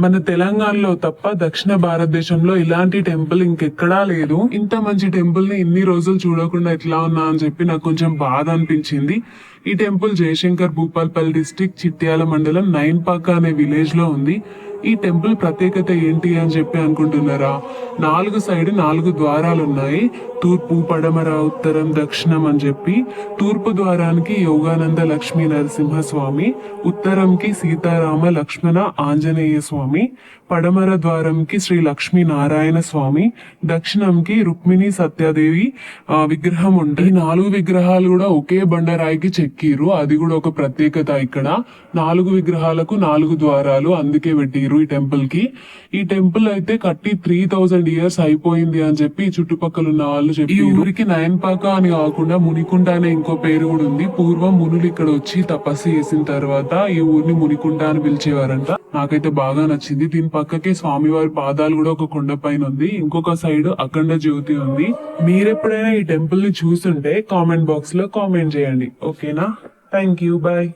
మన తెలంగాణలో తప్ప దక్షిణ భారతదేశంలో ఇలాంటి టెంపుల్ ఇంకెక్కడా లేదు. ఇంత మంచి టెంపుల్ని ఇన్ని రోజులు చూడకుండా ఎట్లా ఉన్నా అని చెప్పి నాకు కొంచెం బాధ అనిపించింది. ఈ టెంపుల్ జయశంకర్ భూపాల్పల్లి డిస్టిక్ చిట్యాల మండలం నైన్పాక అనే విలేజ్లో ఉంది. ఈ టెంపుల్ ప్రత్యేకత ఏంటి అని చెప్పి అనుకుంటున్నారా? నాలుగు సైడ్ నాలుగు ద్వారాలు ఉన్నాయి తూర్పు పడమర ఉత్తరం దక్షిణం అని చెప్పి. తూర్పు ద్వారానికి యోగానంద లక్ష్మీ నరసింహ స్వామి ఉత్తరంకి సీతారామ లక్ష్మణ ఆంజనేయ స్వామి పడమర ద్వారంకి శ్రీ లక్ష్మీ నారాయణ స్వామి దక్షిణంకి రుక్మిణి సత్యాదేవి విగ్రహం ఉంటుంది నాలుగు విగ్రహాలు కూడా ఒకే బండరాయికి చెక్కిరు అది కూడా ఒక ప్రత్యేకత ఇక్కడ. నాలుగు విగ్రహాలకు నాలుగు ద్వారాలు అందుకే పెట్టిరు ఈ టెంపుల్కి. ఈ టెంపుల్ అయితే కట్టి త్రీ థౌజండ్ ఇయర్స్ అయిపోయింది అని చెప్పి ఈ చుట్టుపక్కల ఉన్న వాళ్ళు చెప్పి ఈ ఊరికి నయన్పాక అని కాకుండా మునికుంట అనే ఇంకో పేరు కూడా ఉంది. పూర్వం మునులు ఇక్కడ వచ్చి తపస్సు చేసిన తర్వాత ఈ ఊరిని మునికుంట అని పిలిచేవారంట. నాకైతే బాగా నచ్చింది. దీని పక్కకే స్వామివారి పాదాలు కూడా ఒక కొండ పైన ఉంది. ఇంకొక సైడ్ అఖండ జ్యోతి ఉంది. మీరెప్పుడైనా ఈ టెంపుల్ని చూస్తుంటే కామెంట్ బాక్స్లో కామెంట్ చేయండి. ఓకేనా? Thank you. బాయ్.